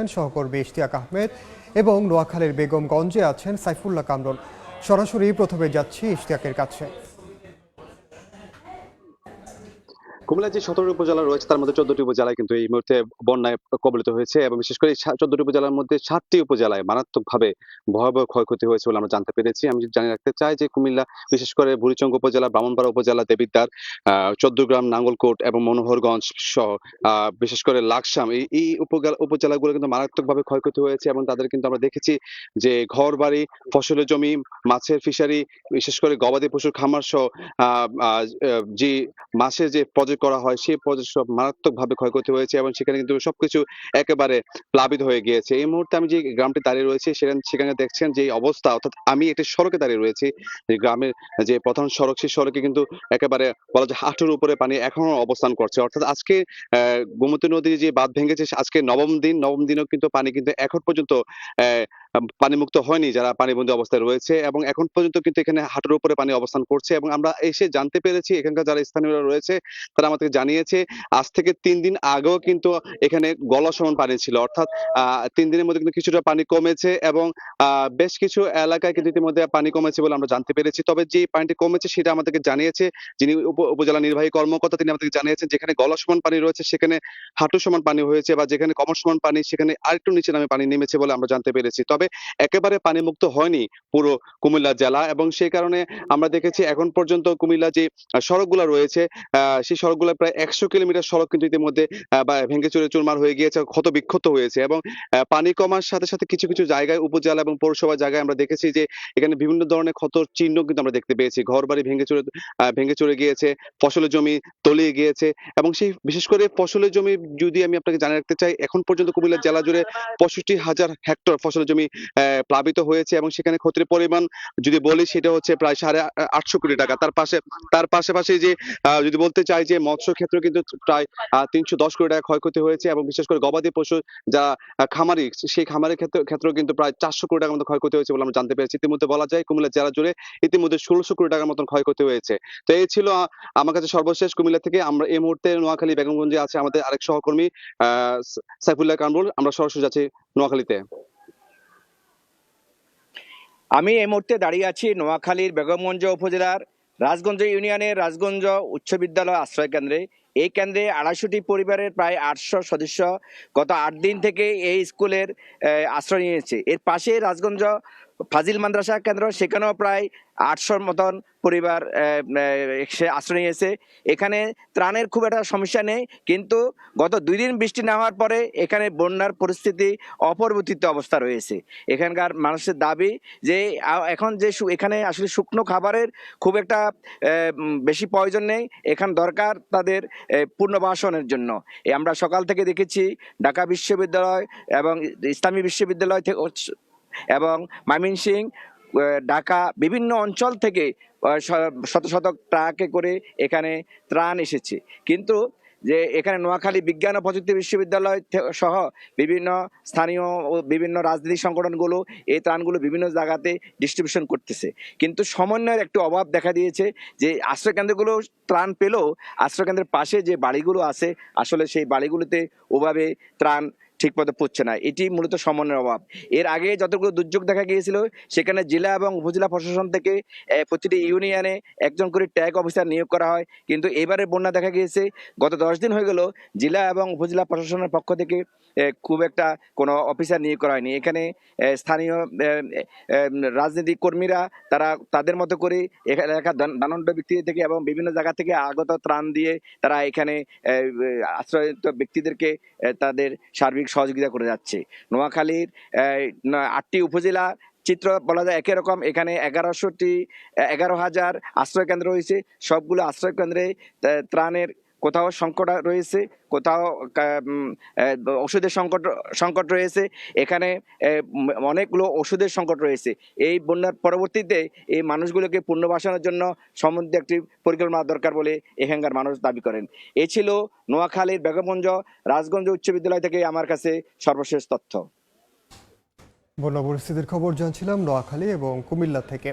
আছেন সহকর্মী ইশতিয়াক আহমেদ এবং নোয়াখালীর বেগমগঞ্জে আছেন সাইফুল্লাহ কামরুল। সরাসরি প্রথমে যাচ্ছি ইশতিয়াকের কাছে। কুমিল্লার যে সতেরো উপজেলা রয়েছে, তার মধ্যে চোদ্দটি উপজেলায় কিন্তু এই মুহূর্তে বন্যায় কবলিত হয়েছে এবং বিশেষ করে চোদ্দটি উপজেলার মধ্যে সাতটি উপজেলায় মারাত্মকভাবে ভয়াবহ ক্ষয়ক্ষতি হয়েছে বলে আমরা জানতে পেরেছি। আমি জানি রাখতে চাই যে কুমিল্লা, বিশেষ করে বুড়িচঙ্গ উপজেলা ব্রাহ্মণপাড়া উপজেলা, দেবিদ্বার চোদ্দগ্রাম, নাঙ্গলকোট এবং মনোহরগঞ্জ সহ বিশেষ করে লাকসাম, এই এই উপজেলা উপজেলাগুলো কিন্তু মারাত্মকভাবে ক্ষয়ক্ষতি হয়েছে এবং তাদের কিন্তু আমরা দেখেছি যে ঘর বাড়ি ফসলের জমি, মাছের ফিশারি, বিশেষ করে গবাদি পশুর খামার সহ যে মাছের যে প্রজেক্ট করা হয় সেই প্রজেক্ট সব মারাত্মকভাবে ক্ষয়ক্ষতি হয়েছে এবং সেখানে কিন্তু সবকিছু একেবারে প্লাবিত হয়ে গিয়েছে। এই মুহূর্তে আমি যে গ্রামটি দাঁড়িয়ে রয়েছে সেখানে সেখানে দেখছেন যে অবস্থা অর্থাৎ আমি একটি সড়কে দাঁড়িয়ে রয়েছি। যে গ্রামের যে প্রধান সড়ক সেই সড়কে কিন্তু একেবারে বলা যায় হাঁটুর উপরে পানি এখনও অবস্থান করছে। অর্থাৎ আজকে গোমতী নদীর যে বাঁধ ভেঙেছে আজকে নবম দিন নবম দিনও কিন্তু পানি কিন্তু এখন পর্যন্ত আহ, পানিমুক্ত হয়নি যারা পানিবন্দী অবস্থায় রয়েছে এবং এখন পর্যন্ত কিন্তু এখানে হাঁটুর উপরে পানি অবস্থান করছে এবং আমরা এসে জানতে পেরেছি, এখানকার যারা স্থানীয়রা রয়েছে তারা আমাদেরকে জানিয়েছে, আজ থেকে তিন দিন আগেও কিন্তু এখানে গলা সমান পানি ছিল। অর্থাৎ তিন দিনের মধ্যে কিন্তু কিছুটা পানি কমেছে এবং বেশ কিছু এলাকায় কিন্তু ইতিমধ্যে পানি কমেছে বলে আমরা জানতে পেরেছি। তবে যে পানিটি কমেছে সেটা আমাদেরকে জানিয়েছে যিনি উপ- উপজেলা নির্বাহী কর্মকর্তা তিনি আমাদেরকে জানিয়েছেন যেখানে গলা সমান পানি রয়েছে সেখানে হাঁটু সমান পানি হয়েছে বা যেখানে কমর সমান পানি সেখানে আরেকটু নিচে নামে পানি নেমেছে বলে আমরা জানতে পেরেছি। তবে একেবারে পানিমুক্ত হয়নি পুরো কুমিল্লা জেলা এবং সেই কারণে আমরা দেখেছি এখন পর্যন্ত কুমিল্লা যে সড়কগুলো রয়েছে সেই সড়কগুলো প্রায় একশো কিলোমিটার সড়ক কিন্তু ইতিমধ্যে ভেঙে চুরে চুরমার হয়ে গিয়েছে ক্ষত বিক্ষত হয়েছে এবং পানি কমার সাথে সাথে কিছু কিছু জায়গায়, উপজেলা এবং পৌরসভা জায়গায় আমরা দেখেছি যে এখানে বিভিন্ন ধরনের ক্ষতর চিহ্ন কিন্তু আমরা দেখতে পেয়েছি। ঘর বাড়ি ভেঙে চুরে ভেঙে চুরে গিয়েছে, ফসলের জমি তলিয়ে গিয়েছে এবং সেই বিশেষ করে ফসলের জমি যদি আমি আপনাকে জানিয়ে রাখতে চাই, এখন পর্যন্ত কুমিল্লা জেলা জুড়ে পঁয়ষট্টি হাজার হেক্টর ফসলের জমি প্লাবিত হয়েছে এবং সেখানে ক্ষতির পরিমাণ যদি বলি সেটা হচ্ছে প্রায় সাড়ে আটশো কোটি টাকা। তার পাশে, তার পাশাপাশি যে যদি বলতে চাই যে মৎস্য ক্ষেত্র কিন্তু প্রায় তিনশো দশ কোটি টাকা ক্ষয়ক্ষতি হয়েছে এবং বিশেষ করে গবাদি পশু যা খামারি, সেই খামারের ক্ষেত্রে ক্ষেত্রেও কিন্তু প্রায় চারশো কোটি টাকার মতো ক্ষয়ক্ষতি হয়েছে বলে আমরা জানতে পেরেছি। ইতিমধ্যে বলা যায় কুমিল্লা জেলা জুড়ে ইতিমধ্যে ষোলোশো কোটি টাকার মতন ক্ষয়ক্ষতি হয়েছে। তো এই ছিল আমার কাছে সর্বশেষ কুমিল্লা থেকে। আমরা এই মুহূর্তে নোয়াখালী, বেগমগঞ্জে আছে আমাদের আরেক সহকর্মী সাইফুল্লাহ কামরুল। আমরা সরাসরি যাচ্ছি নোয়াখালীতে। আমি এই মুহূর্তে দাঁড়িয়ে আছি নোয়াখালীর বেগমগঞ্জ উপজেলার রাজগঞ্জ ইউনিয়নের রাজগঞ্জ উচ্চ বিদ্যালয় আশ্রয় কেন্দ্রে। এই কেন্দ্রে আড়াইশোটি পরিবারের প্রায় আটশো সদস্য গত আট দিন থেকে এই স্কুলের আশ্রয় নিয়েছে। এর পাশে রাজগঞ্জ ফাজিল মাদ্রাসা কেন্দ্র, সেখানেও প্রায় আটশোর মতন পরিবার সে আশ্রয় নিয়েছে। এখানে ত্রাণের খুব একটা সমস্যা নেই, কিন্তু গত দুই দিন বৃষ্টি না হওয়ার পরে এখানে বন্যার পরিস্থিতি অপরিবর্তিত অবস্থা রয়েছে। এখানকার মানুষের দাবি যে এখন যে এখানে আসলে শুকনো খাবারের খুব একটা বেশি প্রয়োজন নেই। এখান দরকার তাদের পুনর্বাসনের জন্য। আমরা সকাল থেকে দেখেছি ঢাকা বিশ্ববিদ্যালয় এবং ইসলামী বিশ্ববিদ্যালয় থেকে এবং ময়মনসিং সিং ঢাকা বিভিন্ন অঞ্চল থেকে শত শত ট্রাকে করে এখানে ত্রাণ এসেছে। কিন্তু যে এখানে নোয়াখালী বিজ্ঞান ও প্রযুক্তি বিশ্ববিদ্যালয় সহ বিভিন্ন স্থানীয় ও বিভিন্ন রাজনৈতিক সংগঠনগুলো এই ত্রাণগুলো বিভিন্ন জায়গাতে ডিস্ট্রিবিউশন করতেছে। কিন্তু সমন্বয়ের একটু অভাব দেখা দিয়েছে যে আশ্রয়কেন্দ্রগুলো ত্রাণ পেলেও আশ্রয়কেন্দ্রের পাশে যে বাড়িগুলো আছে, আসলে সেই বাড়িগুলোতে ওভাবে ত্রাণ ঠিকমতো পড়ছে না। এটি মূলত সমন্বয়ের অভাব। এর আগে যতগুলো দুর্যোগ দেখা গিয়েছিল, সেখানে জেলা এবং উপজেলা প্রশাসন থেকে প্রতিটি ইউনিয়নে একজন করে ট্যাগ অফিসার নিয়োগ করা হয়। কিন্তু এবারে বন্যা দেখা গিয়েছে। গত দশ দিন হয়ে গেল, জেলা এবং উপজেলা প্রশাসনের পক্ষ থেকে খুব একটা কোনো অফিসার নিয়োগ করা হয়নি। এখানে স্থানীয় রাজনৈতিক কর্মীরা, তারা তাদের মতো করে এখানে এলাকার দান- দানণ্ড ব্যক্তি থেকে এবং বিভিন্ন জায়গা থেকে আগত ত্রাণ দিয়ে তারা এখানে আশ্রয়িত ব্যক্তিদেরকে তাদের সার্বিক সহযোগিতা করে যাচ্ছে। নোয়াখালীর আটটি উপজেলা চিত্র বলা যায় একই রকম। এখানে এগারোশোটি, এগারো হাজার আশ্রয়কেন্দ্র রয়েছে। সবগুলো আশ্রয়কেন্দ্রে ত্রাণের কোথাও সংকট রয়েছে, কোথাও ওষুধের সংকট সংকট রয়েছে, এখানে অনেকগুলো ওষুধের সংকট রয়েছে। এই বন্যার পরবর্তীতে এই মানুষগুলোকে পুনর্বাসনের জন্য সম্বন্ধে একটি পরিকল্পনা দরকার বলে এখানকার মানুষ দাবি করেন। এ ছিল নোয়াখালীর বেগমগঞ্জ রাজগঞ্জ উচ্চ বিদ্যালয় থেকে আমার কাছে সর্বশেষ তথ্য। বন্যা পরিস্থিতির খবর জানছিলাম নোয়াখালী এবং কুমিল্লা থেকে।